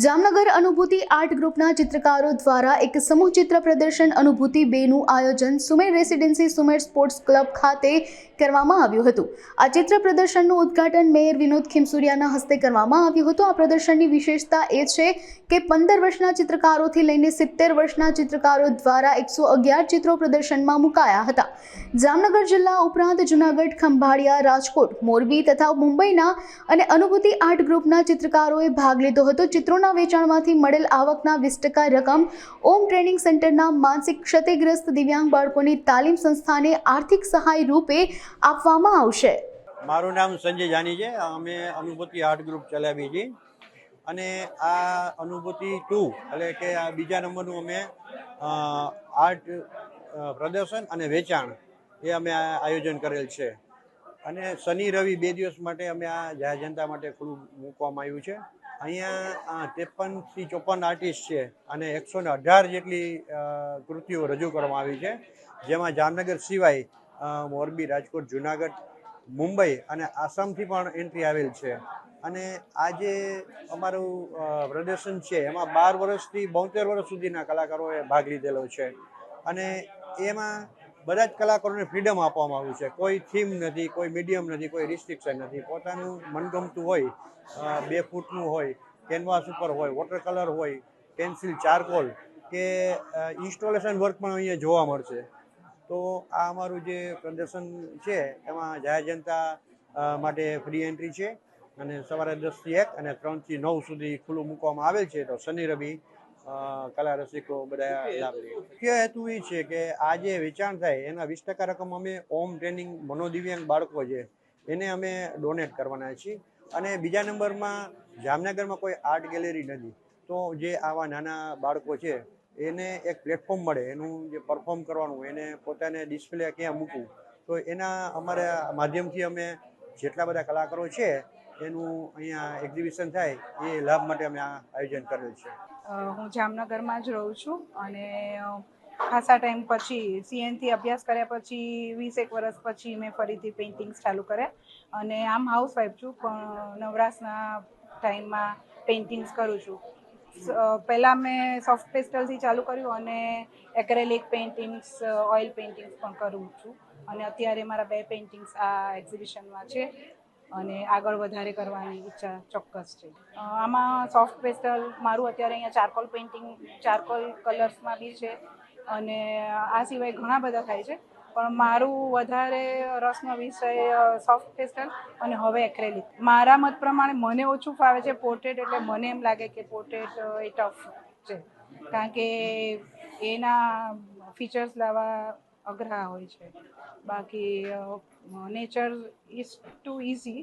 જામનગર અનુભૂતિ આર્ટ ગ્રુપના ચિત્રકારો દ્વારા એક સમૂહ ચિત્ર પ્રદર્શન અનુભૂતિ બેનું આયોજન Sumer residency Sumer sports club ખાતે કરવામાં આવ્યું હતું. આ ચિત્ર પ્રદર્શનનું ઉદ્ઘાટન મેયર વિનોદ ખીમસુરિયાના હસ્તે કરવામાં આવ્યું હતું. આ પ્રદર્શનની વિશેષતા એ છે કે પંદર વર્ષના ચિત્રકારોથી લઈને સિત્તેર વર્ષના ચિત્રકારો દ્વારા એકસો અગિયાર ચિત્રો પ્રદર્શનમાં મુકાયા હતા. જામનગર જિલ્લા ઉપરાંત જુનાગઢ, ખંભાળિયા, રાજકોટ, મોરબી તથા મુંબઈના અને અનુભૂતિ આર્ટ ગ્રુપના ચિત્રકારોએ ભાગ લીધો હતો. ચિત્રોના વેચાણમાંથી મળેલ આવકના વીસ ટકા રકમ ઓમ ટ્રેનિંગ સેન્ટરના માનસિક ક્ષતિગ્રસ્ત દિવ્યાંગ બાળકોની તાલીમ સંસ્થાને આર્થિક સહાય રૂપે આપવામાં આવશે. મારું નામ સંજય જાની છે. અમે અનુભૂતિ આર્ટ ગ્રુપ ચલાવી છીએ. અને આ અનુભૂતિ ટુ એટલે કે આ બીજા નંબરનું અમે આર્ટ પ્રદર્શન અને વેચાણ એ અમે આયોજન કરેલ છે. અને શનિ રવિ બે દિવસ માટે અમે આ જાહેર જનતા માટે ખુલ્લું મૂકવામાં આવ્યું છે. અહીંયા ત્રેપનથી ચોપન આર્ટિસ્ટ છે અને એકસો ને અઢાર જેટલી કૃતિઓ રજૂ કરવામાં આવી છે. જેમાં જામનગર સિવાય મોરબી, રાજકોટ, જુનાગઢ, મુંબઈ અને આસામથી પણ એન્ટ્રી આવેલ છે. અને આ જે અમારું પ્રદર્શન છે, એમાં બાર વર્ષથી બોતેર વર્ષ સુધીના કલાકારોએ ભાગ લીધેલો છે. અને એમાં બધા જ કલાકારોને ફ્રીડમ આપવામાં આવ્યું છે. કોઈ થીમ નથી, કોઈ મીડિયમ નથી, કોઈ રિસ્ટ્રિક્શન નથી. પોતાનું મનગમતું હોય બે ફૂટનું હોય કેનવાસ ઉપર હોય વોટર કલર હોય પેન્સિલ ચારકોલ કે ઇન્સ્ટોલેશન વર્ક પણ અહીંયા જોવા મળશે. તો આ અમારું જે પ્રદર્શન છે, એમાં જાહેર જનતા માટે ફ્રી એન્ટ્રી છે અને સવારે દસથી એક અને ત્રણથી નવ સુધી ખુલ્લું મૂકવામાં આવેલ છે. તો શનિ, રવિ કલા રસિકો બધા લાભ લે મુખ્ય હેતુ એ છે કે આ જે વેચાણ થાય એના વીસ ટકા રકમ અમે ઓમ ટ્રેનિંગ મનોદિવ્યાંગ બાળકો છે એને અમે ડોનેટ કરવાના છીએ. અને બીજા નંબરમાં જામનગરમાં કોઈ આર્ટ ગેલેરી નથી. તો જે આવા નાના બાળકો છે એને એક પ્લેટફોર્મ મળે એનું જે પરફોર્મ કરવાનું એને પોતાને ડિસ્પ્લે ક્યાં મૂકવું તો એના અમારા માધ્યમથી અમે જેટલા બધા કલાકારો છે એનું અહીંયા એક્ઝિબિશન થાય, એ લાભ માટે અમે આયોજન કરેલ છે. હું જામનગરમાં જ રહું છું અને ખાસા ટાઈમ પછી સીએનથી અભ્યાસ કર્યા પછી વીસેક વર્ષ પછી મેં ફરીથી પેઇન્ટિંગ્સ ચાલુ કર્યા. અને આમ હાઉસવાઈફ છું, પણ નવરાશના ટાઈમમાં પેઇન્ટિંગ્સ કરું છું. પહેલાં મેં સોફ્ટ પેસ્ટલથી ચાલુ કર્યું અને એક્રેલિક પેઇન્ટિંગ્સ ઓઇલ પેઇન્ટિંગ્સ પણ કરું છું. અને અત્યારે મારા બે પેઇન્ટિંગ્સ આ એક્ઝિબિશનમાં છે. અને આગળ વધારે કરવાની ઈચ્છા ચોક્કસ છે. આમાં સોફ્ટ પેસ્ટલ મારું અત્યારે અહીંયા ચારકોલ પેઇન્ટિંગ ચારકોલ કલર્સમાં બી છે અને આ સિવાય ઘણા બધા થાય છે. પણ મારું વધારે રસનો વિષય સોફ્ટ પેસ્ટલ અને હવે એક્રેલિક મારા મત પ્રમાણે મને ઓછું ફાવે છે પોર્ટ્રેટ એટલે મને એમ લાગે કે પોર્ટ્રેટ એ ટફ છે. કારણ કે એના ફીચર્સ લાવવા અઘરા હોય છે. બાકી નેચર ઇઝ ટુ ઇઝી.